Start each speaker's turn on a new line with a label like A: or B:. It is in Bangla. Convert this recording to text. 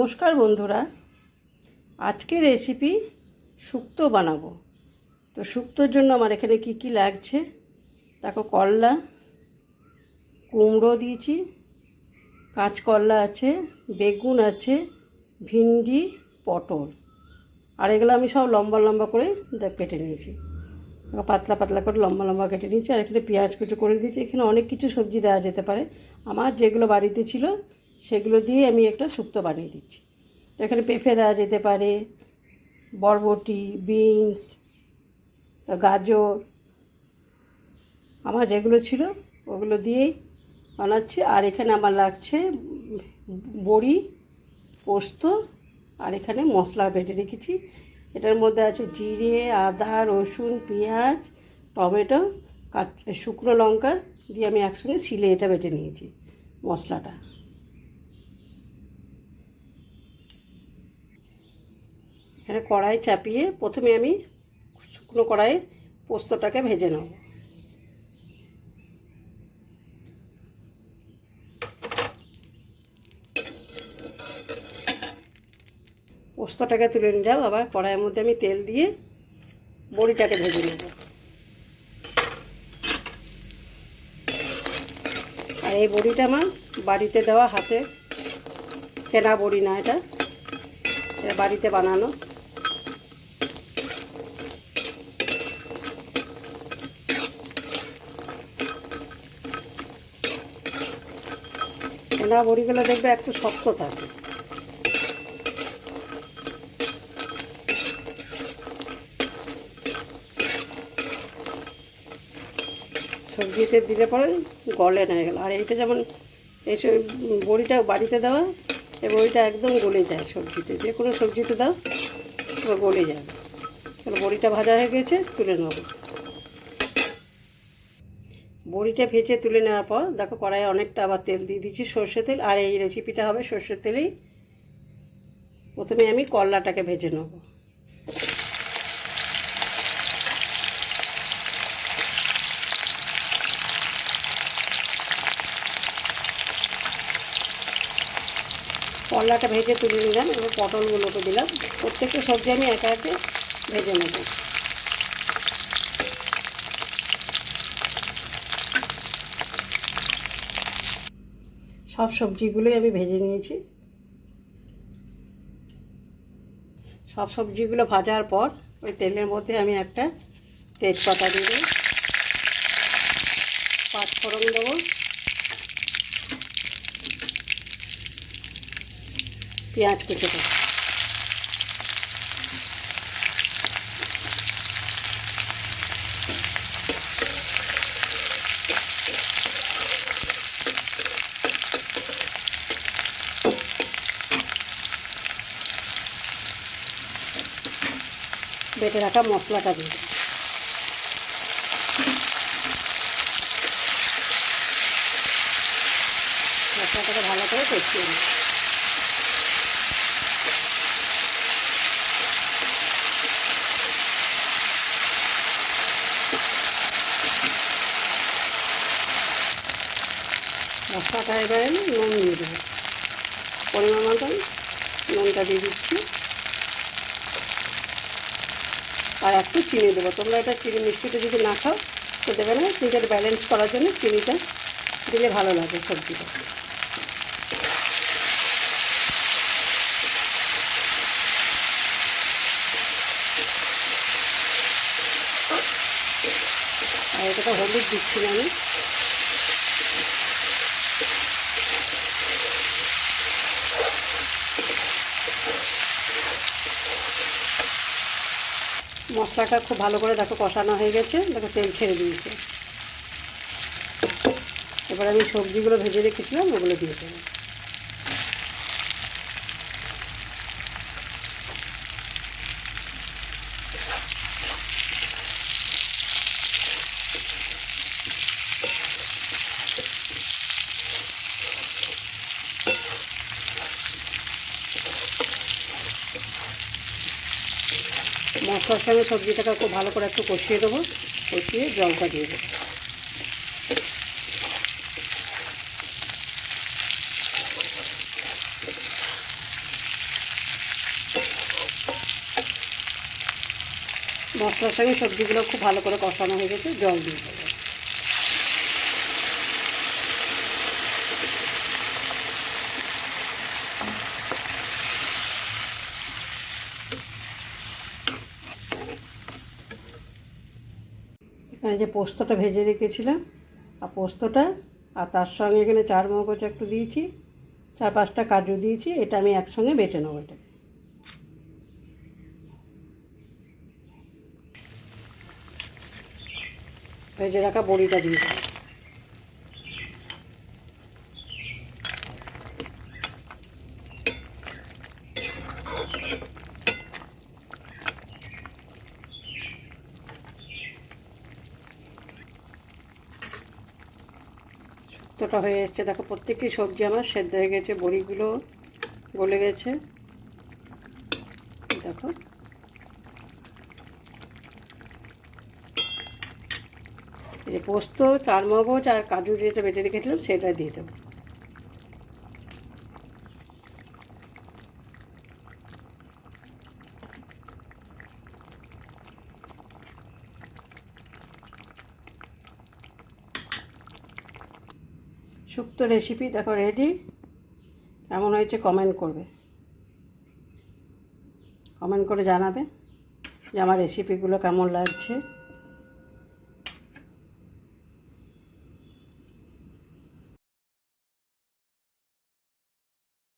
A: নমস্কার বন্ধুরা, আজকে রেসিপি শুক্তো বানাবো। তো শুক্তোর জন্য আমার এখানে কি কি লাগছে? দেখো করলা কুমড়ো দিয়েছি, কাঁচকলা আছে, বেগুন আছে, ভিন্ডি, পটল। আর এগুলো আমি সব লম্বা লম্বা করে কেটে নিয়েছি। পাতলা পাতলা করে লম্বা লম্বা কেটে নিয়েছি, আর এখানে পেঁয়াজ কুচো করে দিয়েছি। এখানে অনেক কিছু সবজি দেওয়া যেতে পারে। আমার যেগুলো বাড়িতে ছিল সেগুলো দিয়ে আমি একটা শুক্তো বানিয়ে দিচ্ছি। তো এখানে পেঁপে দেওয়া যেতে পারে, বরবটি, বিনস গাজর, আমার যেগুলো ছিল ওগুলো দিয়েই বানাচ্ছি। আর এখানে আমার লাগছে বড়ি, পোস্ত, আর এখানে মশলা বেটে রেখেছি। এটার মধ্যে আছে জিরে, আদা, রসুন, পেঁয়াজ, টমেটো শুকনো লঙ্কা দিয়ে আমি একসঙ্গে শিলে এটা বেটে নিয়েছি মশলাটা। এখানে কড়াই চাপিয়ে প্রথমে আমি শুকনো কড়াইয়ে পোস্তটাকে ভেজে নেব। পোস্তটাকে তুলে নিয়ে নিলাম, আবার কড়াইয়ের মধ্যে আমি তেল দিয়ে বড়িটাকে ভেজে নেব। আর এই বড়িটা আমার বাড়িতে দেওয়া হাতে, কেনা বড়ি না এটা বাড়িতে বানানো। কেনা বড়িগুলো দেখবে একটু শক্ত থাকে। সবজিতে দিলে পরে গলে না গেল। আর এইটা যেমন এই সব বড়িটা বাড়িতে দেওয়া এই বড়িটা একদম গলে যায় সবজিতে। যে কোনো সবজিতে দাও গলে যাবে। বড়িটা ভাজা হয়ে গেছে, তুলে নেব। বড়িটা ভেজে তুলে নেওয়ার পর, দেখো কড়াইয়ে অনেকটা আবার তেল দিয়ে দিচ্ছি সর্ষে তেল, আর এই রেসিপিটা হবে সর্ষের তেলেই। প্রথমে আমি করলাটাকে ভেজে নেব। করলাটা ভেজে তুলে নিলাম, এবার পটলগুলোকে দিলাম। প্রত্যেকটা সবজি আমি একা একে ভেজে নেব। সব সবজিগুলোই আমি ভেজে নিয়েছি। সব সবজিগুলো ভাজার পর ওই তেলের মধ্যে আমি একটা তেজপাতা দিয়ে পাঁচফোড়ন দেবো। পেঁয়াজ কেটে দেবো। বেটে রাখা মশলাটা দেবো। মশলাটাকে ভালো করে কষিয়ে নেব মশলাটা এবারে নুন দিয়ে দেবো। পরিমাণ মতন নুনটা দিয়ে দিচ্ছি। আর একটু চিনি দেবো। তোমরা এটা চিনি মিষ্টিটা যদি না খাও, তো দেবে না। চিনিটা ব্যালেন্স করার জন্য চিনিটা দিলে ভালো লাগে সবজিটা। আর এটা হলুদ দিচ্ছি আমি। মশলাটা খুব ভালো করে দেখো কষানো হয়ে গেছে, দেখো তেল ছেড়ে দিয়েছে। এবার আমি সবজিগুলো ভেজে রেখেছিলাম, ওগুলো দিয়ে দেবো। মশলার সঙ্গে সবজিটাকে খুব ভালো করে একটু কষিয়ে দেবো। কষিয়ে জলটা দিয়ে দেবো। মশলার সঙ্গে সবজিগুলো খুব ভালো করে কষানো হয়ে গেছে, জল দিয়ে দেবো। এখানে যে পোস্তটা ভেজে রেখেছিলাম, আর পোস্তটা, আর তার সঙ্গে এখানে চার মগজ একটু দিয়েছি, চার পাঁচটা কাজু দিয়েছি, এটা আমি একসঙ্গে বেটে নেব এটাকে। ভেজে রাখা বড়িটা দিয়েছি শুক্তোটা হয়ে এসছে। দেখো, প্রত্যেকটি সবজি আমার সেদ্ধ হয়ে গেছে, বড়িগুলো গলে গেছে। দেখো। এই যে পোস্ত, চারমগজ আর কাজু যেটা বেটে রেখেছিলাম, সেটা দিয়ে দেবো। শুক্তো রেসিপি দেখো রেডি কেমন হয়েছে কমেন্ট করবে। কমেন্ট করে জানাবে যে আমার রেসিপিগুলো কেমন লাগছে।